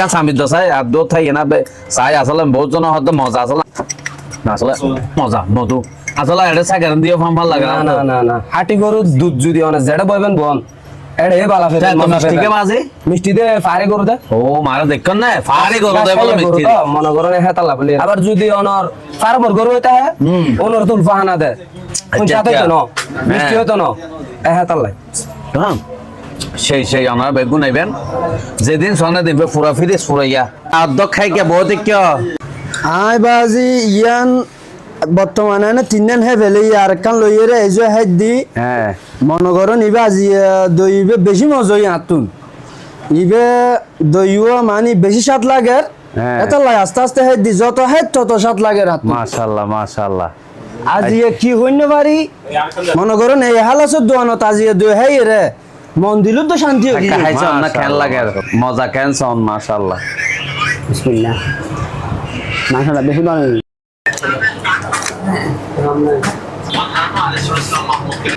কাঁচা আমি তো চাই আর দূর থাকি না বে চাই আসলে বহুত জন হয়তো মজা আসলে আসলে মজা মধু। আসলে এটা সাইকেল দিয়ে ফার্ম ভালো লাগে না না না? না হাটি গরু দুধ যদি অনেক যেটা বইবেন বন। হে বালা মজা মিষ্টিকে বাজে? মিষ্টি দে ফারে গরু দে। ও মারা দেখছেন না? ফারে গরু দেয় বলে মিষ্টি মনে করেন হে তালা বলি। আবার যদি অনর ফার্মর গরু হইতা হে অনর তুল ফাহানা দে। কোন সাথে তো। ন? মিষ্টি হ্যাঁ। হইতো ন? এ হে তালাই। হ্যাঁ সেই সেই আমার বেগুন নেবেন যেদিন সনে দিবে ফুরা ফিরে ফুরাইয়া। আদ্য খাইকে বহুত কিয় আই বাজি ইয়ান বর্তমানে না তিনজন হে ফেলে আর কান লইয়ে রে এই যে হেড দি। হ্যাঁ। মনে করো নিবে আজি দইবে বেশি মজা হই আতুন। ইবে দইও মানে বেশি স্বাদ লাগে হ্যাঁ। এটা লাগে আস্তে আস্তে হেড দি যত হেড তত স্বাদ লাগে রাত মাশাআল্লাহ মাশাআল্লাহ আজি কি হইন পারি মনে করো এই হালাসের দোয়ানত আজি দুই দই হেই রে। মন দিলু তো শান্তি খাইছে না খেল লাগে মজা কেন সন মাশাআল্লাহ। বিসমিল্লাহ। মাশাআল্লাহ বেশি ভালো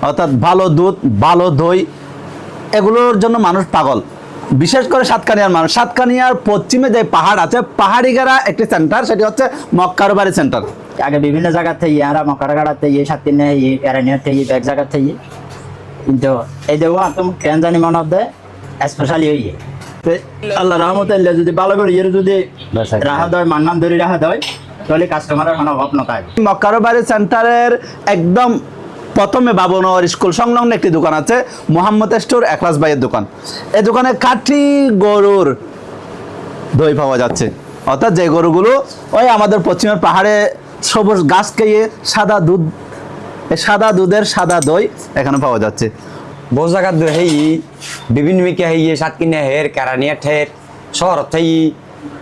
অর্থাৎ ভালো দুধ ভালো দই এগুলোর জন্য মানুষ পাগল। বিশেষ করে সাতকানিয়ার মানুষ। সাতকানিয়ার পশ্চিমে যে পাহাড় আছে পাহাড়ি গেরা একটি সেন্টার সেটি হচ্ছে মক্কারবাড়ি সেন্টার আগে বিভিন্ন জায়গা থেকে আর মকারাগাড়া থেকে সাত দিনে প্যারানিয়ার থেকে এক জায়গা থেকে। কিন্তু এই দেবো একদম কেন জানি মনে হতে স্পেশালি হই আল্লাহ রহমতে যদি ভালো করে ইয়ে যদি রাহা দেয় মান্নান ধরে রাহা দেয় তাহলে কাস্টমারের কোনো অভাব নয় মক্কারবাড়ি সেন্টারের একদম প্রথমে বাবনগর স্কুল সংলগ্ন একটি দোকান আছে মোহাম্মদ স্টোর একলাস ভাইয়ের দোকান। এই দোকানে কাঠি গরুর দই পাওয়া যাচ্ছে। অর্থাৎ যে গরুগুলো ওই আমাদের পশ্চিমের পাহাড়ে সবুজ গাছ খেয়ে সাদা দুধ সাদা দুধের সাদা দই এখানে পাওয়া যাচ্ছে। বহু জায়গা হেই, বিভিন্ন মিকে হেই, সাত কিনে হের কেরানিয়া ঠের শহর থেই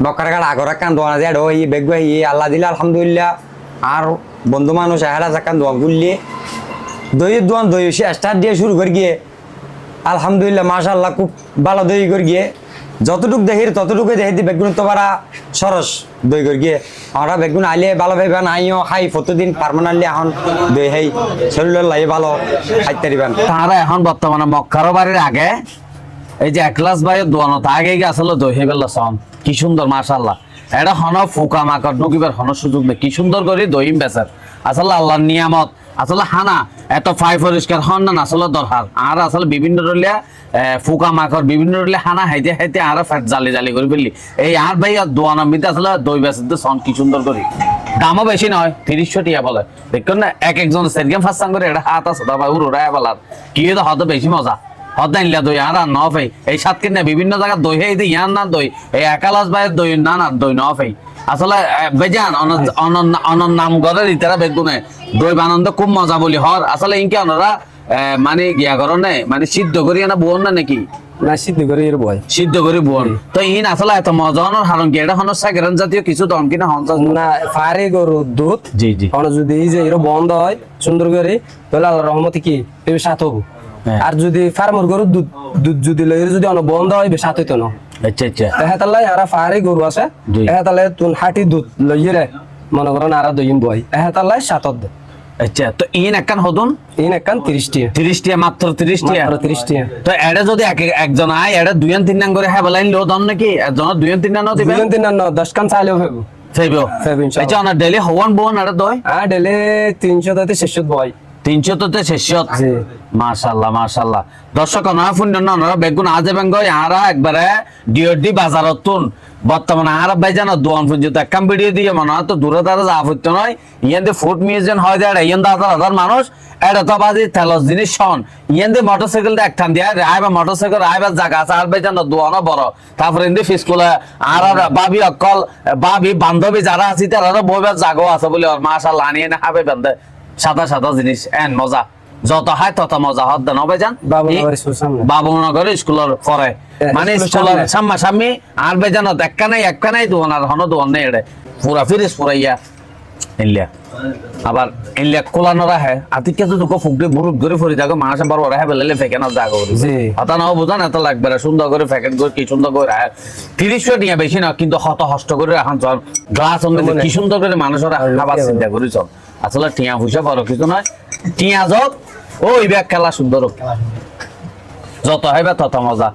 বকারগাড় আগরা কান দোয়ানা যায় হই, বেগ হেই, আল্লাহ দিলে আলহামদুলিল্লাহ। আর বন্ধু মানুষ এহারা জাকান দোয়া গুললে দই দোয়ান দই স্টার্ট দিয়ে শুরু করে গিয়ে আলহামদুলিল্লাহ, মাশাআল্লাহ, খুব ভালো দই করে গিয়ে যতটুক দেখি ততটুকু দেখি দি বেগুন তো পারা সরস দই করে গিয়ে। আমরা বেগুন আইলে ভালো ভাবে আইও খাই প্রতিদিন পারমানেন্টলি এখন দই হাই, শরীরের লাগে ভালো, খাইতে দিবেন তারা এখন বর্তমানে মক্কারো বাড়ির আগে, এই যে একলাস ভাইয়ের দোয়ানত আগে গেছিল দই হয়ে গেল সন। কি সুন্দর, মাশাআল্লাহ। এটা হন ফুকা মাকড়, নকিবার হন সুযোগ নেই কি সুন্দর করে দইম বেচার। আসলে আল্লাহর নিয়ামত আসলে হানা, এত ফাই পরিষ্কার হন না, আসলে দরকার আর আসলে বিভিন্ন রলিয়া ফুকা মাকড়, বিভিন্ন রলিয়া হানা হাইতে হাইতে আর ফ্যাট জালি জালি করে ফেললি। এই আর ভাই দোয়ানোর মধ্যে আসলে দই বেচার সন কি সুন্দর করি। দামও বেশি নয়, তিরিশশো টিয়া বলে। দেখুন না, এক একজন সেরগেম ফাস্তাং করে এটা হাত আছে দাবা উড়ো রায় বলার কি তো হয়তো বেশি মজা। হদ আনলা দই, আর ন ফেই এই সাত কিনে বিভিন্ন জায়গা দই হেই দি ইয়ান না দই, এই একালাস বাইয়ের দই, না না, দই ন ফেই আসলে বেজান অনন- অনন নাম গড়ের ইতারা বেগুনে। দই বানন্দ খুব মজা বলি হর আসলে ইনকে অনরা মানে গিয়া করো মানে সিদ্ধ করি না বোন না নাকি? না সিদ্ধ করে এর বয় সিদ্ধ করি বোন তো ইন আসলে এত মজা হনর হারণ কি? এটা হনর সাগরন জাতীয় কিছু দম কিনা হন না ফারে গরু দুধ। জি জি। এখন যদি এই যে এর বন্ধ হয় সুন্দর করে তাহলে আল্লাহ রহমতে কি? এর সাথ হব। হ্যাঁ। আর যদি ফার্মর গরু দুধ দুধ যদি লই যদি অন বন্ধ হয় সাথ হইতো না? আচ্ছা আচ্ছা। এহেতালাই আর ফারে গরু আছে। তুন হাটি দুধ লইয়ে রে মনে করেন আর দইম বই এহেতালাই সাতত দে। আচ্ছা তো ইন একখান হদুন? ইন মাত্র মাত্র তো এটা যদি এক- একজন আয় এটা দুইজন তিন নাম করে হ্যাঁ বলাইন লো দন নাকি? একজনের দুইজন তিন নাম দিবেন দুজন তিন ন দশ কান চাইলেও ফেবো ফেইবো ফেইবো ইনশাআল্লাহ। আচ্ছা অনার ডেলি হওয়ান বোন এটা দয়? আর ডেলে তিনশো তাতে বয়। তিনশো তো শেষত। মাশাল্লাহ মাশাল্লাহ। দর্শক অনারা ফুন না অনারা বেগুন আজে বেঙ্গ আরা একবারে ডিওডি বাজারত তুন বর্তমানে আর ভাই জানো দোয়ান পর্যন্ত একখান ভিডিও দিয়ে মনে হয় তো দূরে তারা যা হইতো নয়। ইয়ান দিয়ে ফুড মিউজিয়াম হয় যায় ইয়ান হাজার হাজার মানুষ এটা তো বাজি তেলস জিনিস শন ইয়ান দিয়ে মোটরসাইকেল একখান দিয়ে রায় বা মোটরসাইকেল বা জায়গা আছে আর ভাই জানো দোয়ানো বড়। তারপরে ইন্দি ফিসকুলে আর আর বাবি অকল বাবি বান্ধবী যারা আছে তারা বইবার জাগো আছে বলে ওর মাশাল্লাহ আনিয়ে না হাবে বেঁধে সাদা সাদা জিনিস এন মজা। যত হয় তত মজা। হদ দেন হবে যান বাবুনগর স্কুল স্কুলের পরে। মানে স্কুলের সামনে। সাম্মা সাম্মি আর বেজান একটা নাই একটা নাই দোকান আর হনো দোকান নেই এড়ে। পুরা ফিরিস পুরাইয়া ইল্লিয়া। আবার ইল্লিয়া কোলানো রাহে আতিকে তো দুটো ফুকটে বুরুক ধরে ফরি যাগো মাসে বার ওরা বেলে ফেকে না জি। হতা নাও বুঝান এত লাগবে না সুন্দর করে প্যাকেট করে কি সুন্দর করে রাখে তিরিশ নিয়ে বেশি না কিন্তু হত হষ্ট করে চল গ্লাস কি সুন্দর করে মানুষের খাবার চিন্তা করি চল আসলে টিয়া পয়সা বড় কিছু নয়। টিয়া যত ওই ব্যাগ খেলা সুন্দর। যত হইবে তত মজা।